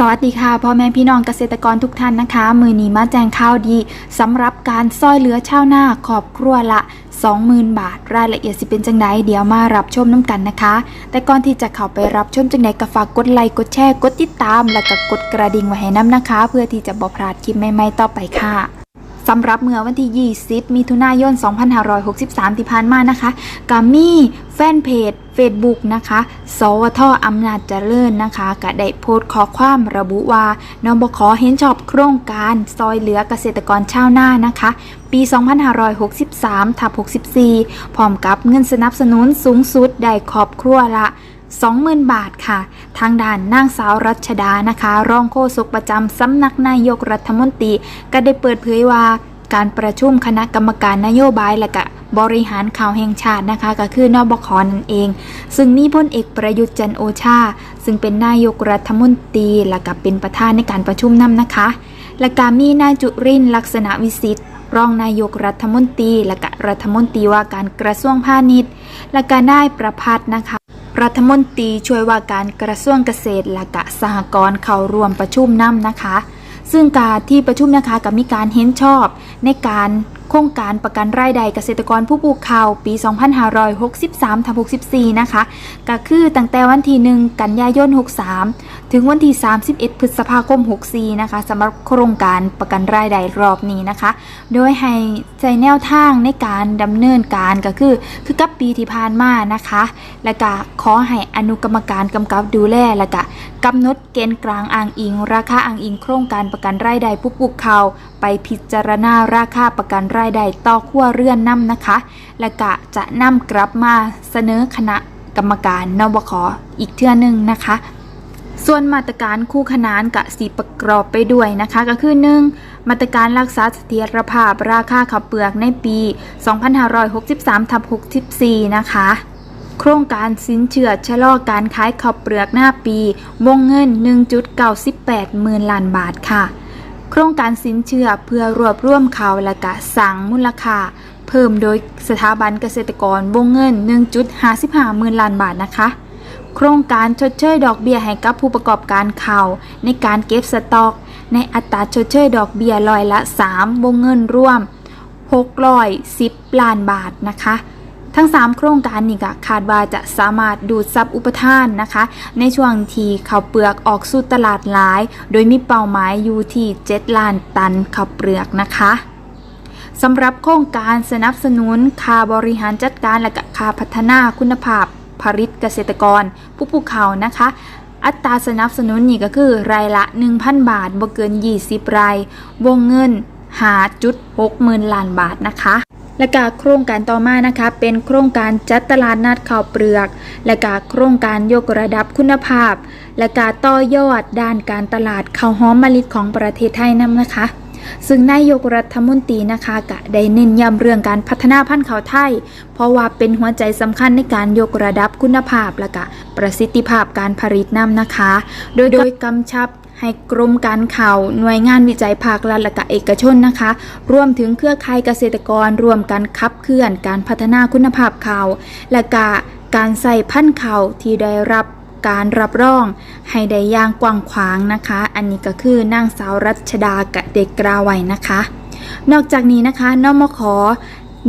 สวัสดีค่ะพ่อแม่พี่น้องเกษตรกรทุกท่านนะคะ มือนีมาแจ้งข่าวดีสำหรับการซอยเหลือชาวนาขอบครัวละ 20,000 บาท รายละเอียดสิเป็นจังไดเดี๋ยวมารับชมน้ำกันนะคะ แต่ก่อนที่จะเข้าไปรับชมจังไดก็ฝากกดไลค์กดแชร์กดติดตาม และก็กดกระดิ่งไว้ให้น้ำนะคะ เพื่อที่จะบ่พลาดคลิปใหม่ๆต่อไปค่ะ สำหรับเมื่อวันที่ 20 มิถุนายน 2563 ที่ผ่านมานะคะกามีแฟนเพจ Facebook นะคะ สวทอำนาจเจริญนะคะก็ได้โพสต์ข้อความระบุว่านบขเห็นชอบโครงการซอยเหลือเกษตรกรชาวนานะคะ ปี 2563ทับ64 พร้อมกับเงินสนับสนุนสูงสุดได้ครอบครัวละ 20,000 บาทค่ะ ทางด่านนางสาวรัชดานะคะ รองโฆษกประจำสำนักนายกรัฐมนตรี ก็ได้เปิดเผยว่าการประชุมคณะกรรมการนโยบายและก็บริหารข่าวแห่งชาตินะคะ ก็คือนอบคนั่นเอง ซึ่งมีพลเอกประยุทธ์จันโอชา ซึ่งเป็นนายกรัฐมนตรีและก็เป็นประธานในการประชุมนํนะคะ และก็มีนายจุรินลักษณะวิสิทธิ์รองนายกรัฐมนตรี และก็รัฐมนตรีว่าการกระทรวงพาณิชย์ และก็นายประพัฒนนะคะ รัฐมนตรีช่วยว่าการกระทรวงเกษตรและกสหกรณ์เข้าร่วมประชุมนํนะคะ ซึ่งการที่ประชุมนะคะก็มีการเห็นชอบ ในการโครงการประกันรายได้เกษตรกรผู้ปลูกข้าวปี 2563-64 นะคะ ก็คือตั้งแต่วันที่ 1 กันยายน 63ถึงวันที่ 31 พฤษภาคม 64 นะคะสำหรับโครงการประกันรายได้รอบนี้นะคะ โดยให้ใจแนวทางในการดำเนินการก็คือ คือกับปีที่ผ่านมานะคะ และก็ขอให้อนุกรรมการกำกับดูแลและก็กำหนดเกณฑ์กลางอ้างอิง ราคาอ้างอิง โครงการประกันรายได้ผู้ปลูกข้าวไปพิจารณาราคาประกันรายได้ต่อครัวเรือนนํนะคะ และก็จะนำกลับมาเสนอคณะกรรมการนบคอีกเทื่อหนึงนะคะ ส่วนมาตรการคู่ขนานกะสีประกอบไปด้วยนะคะ ก็คือ 1. มาตรการรักษาเสถียรภาพราคาข้าวเปลือกในปี 2563ทับ64 นะคะ โครงการสินเชื่อชะลอการขายข้าวเปลือกหน้าปี วงเงิน 1.98หมื่นล้านบาทค่ะ โครงการสินเชื่อเพื่อรวบรวมข่าวและกะสั่งมูลค่าเพิ่มโดยสถาบันเกษตรกรวงเงิน 1.55หมื่นล้านบาทนะคะ โครงการชดเชยดอกเบี้ยให้กับผู้ประกอบการข่าวในการเก็บสต็อก ในอัตราชดเชยดอกเบี้ยร้อยละ 3 วงเงินรวม 610 ล้านบาทนะคะทั้ง 3 โครงการนี้ก็คาดว่าจะสามารถดูดซับอุปทานนะคะ ในช่วงที่ข้าวเปลือกออกสู่ตลาดหลาย โดยมีเป้าหมายอยู่ที่7ล้านตันข้าวเปลือกนะคะสำหรับโครงการสนับสนุนค่าบริหารจัดการและค่าพัฒนาคุณภาพ ผลิตเกษตรกร ผู้ปลูกข้าวนะคะ อัตราสนับสนุนนี่ก็คือ รายละ 1,000 บาทบ่เกิน 20 รายวงเงินหาจุด6หมื่นล้านบาทนะคะและกาโครงการต่อมานะคะเป็นโครงการจัดตลาดนัดข้าวเปลือก และกาโครงการยกระดับคุณภาพ และกาต่อยอดด้านการตลาดข้าวหอมมะลิของประเทศไทยนํนะคะ ซึ่งนายกรัฐมนตรีนะคะกะได้เน้นย้ำเรื่องการพัฒนาพันธุ์ข้าวไทย เพราะว่าเป็นหัวใจสำคัญในการยกระดับคุณภาพและกะประสิทธิภาพการผลิตน้ำนะคะ โดยโดยกำชับให้กรมการข่าวหน่วยงานวิจัยภาครัฐและกะเอกชนนะคะรวมถึงเครือข่ายเกษตรกรรวมกันขับเคลื่อนการพัฒนาคุณภาพข่าว และกะการใส่พันธุ์ข่าวที่ได้รับ การรับรอง ให้ได้ย่างกว้างขวางนะคะ อันนี้ก็คือนางสาวรัชดากะเด็กกราไว้นะคะ นอกจากนี้นะคะนมข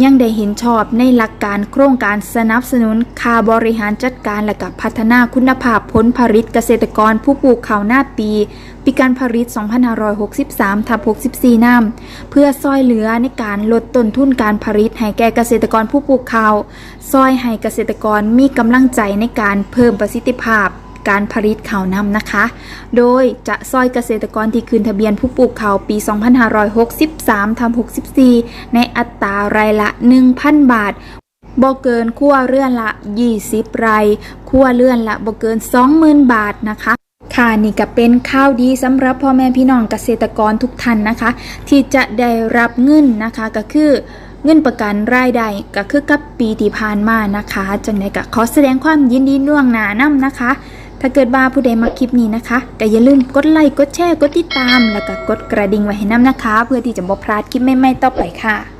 ยังได้เห็นชอบในหลักการโครงการสนับสนุนค่าบริหารจัดการและกับพัฒนาคุณภาพผลผลิตเกษตรกรผู้ปลูกข้าวหน้าปี ปีการผลิต 2563ทับ64น้ำเพื่อซอยเหลือในการลดต้นทุนการผลิตให้แก่เกษตรกรผู้ปลูกข้าว ซอยให้เกษตรกรมีกำลังใจในการเพิ่มประสิทธิภาพ การผลิตข้าวนำนะคะ โดยจะซอยเกษตรกรที่คืนทะเบียนผู้ปลูกข้าวปี 2563ทำ64 ในอัตรารายละ 1,000 บาทบ่เกินขั้วเรือนละ 20 ไรขั้วเรือนละบ่เกิน 20,000 บาทนะคะค่ะนี่ก็เป็นข่าวดีสำหรับพ่อแม่พี่น้องเกษตรกรทุกท่านนะคะ ที่จะได้รับเงินนะคะก็คือเงินประกันรายได้ก็คือกับปีที่ผ่านมานะคะจังไดก็ขอแสดงความยินดีล่วงหน้านำนะคะ ถ้าเกิดว่าผู้ใดมาคลิปนี้นะคะก็อย่าลืมกดไลค์กดแชร์กดติดตาม แล้วก็กดกระดิ่งไว้ให้นำนะคะ เพื่อที่จะบ่พลาดคลิปใหม่ๆต่อไปค่ะ